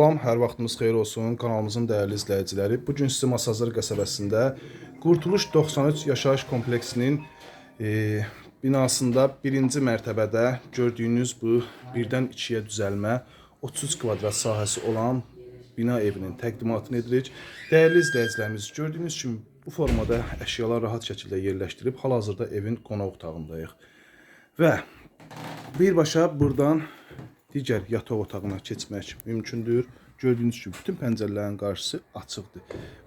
Salam, hər vaxtınız xeyir olsun kanalımızın dəyərli izləyiciləri. Bu gün sizə Masazır qəsəbəsində Qurtuluş 93 yaşayış kompleksinin e, binasında birinci mərtəbədə gördüyünüz bu birdən ikiyə düzəlmə 33 kvadrat sahəsi olan bina evinin təqdimatını edirik. Dəyərli izləyicilərimiz, gördüyünüz kimi bu formada əşyalar rahat şəkildə yerləşdirib hal-hazırda evin qonaq otağındayıq. Və birbaşa buradan digər yataq otağına keçmək mümkündür. Gördüyünüz kimi bütün pəncərələrin qarşısı açıqdır.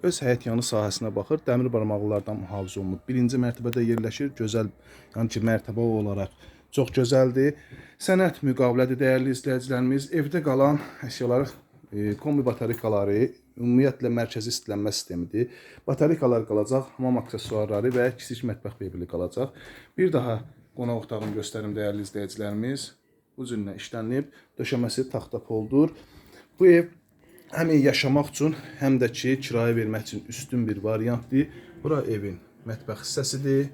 Öz həyət yanı sahəsinə baxır, dəmir barmaqlardan mühafizə olunub. Birinci mərtəbədə yerləşir, gözəl, yəni ki, mərtəbə olaraq çox gözəldir. Sənət müqavilədir dəyərli izləyicilərimiz. Evdə qalan əşyalar e, kombi batareykaları ümumiyyətlə mərkəzi istilənmə sistemidir. Batareykalar qalacaq, hamam aksesuarları və kiçik mətbəx mebeli qalacaq. Bir daha qonaq otağını göstərim dəyərli izləyicilərimiz. Cürlə işlənib, döşəməsi taxta poldur. Bu ev həm yaşamaq üçün, həm də ki, kirayə vermək üçün üstün bir variantdır. Bura evin mətbəx hissəsidir.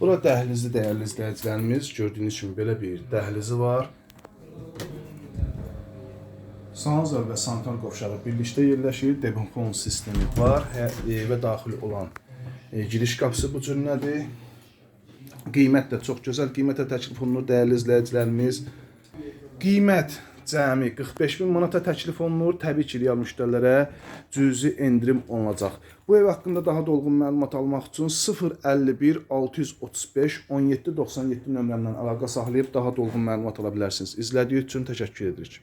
Bura dəhlizi dəyərli izləyicilərimiz. Gördüyünüz kimi belə bir dəhlizi var. Sanzor və Santan qovşağı birlikdə yerləşir. Debonfon sistemi var. Hə, evə daxil olan e, giriş qapısı bu cür nədir? Qiymət də çox gözəl qiymətə təklif olunur dəyərli izləyicilərimiz. Qiymət cəmi 45 min manata təklif olunur. Təbii ki, real müştərilərə cüzi endirim olunacaq. Bu ev haqqında daha dolğun məlumat almaq üçün 051 635 1797 nömrəmdən əlaqə saxlayıb daha dolğun məlumat ala bilərsiniz. İzlədiyi üçün təşəkkür edirik.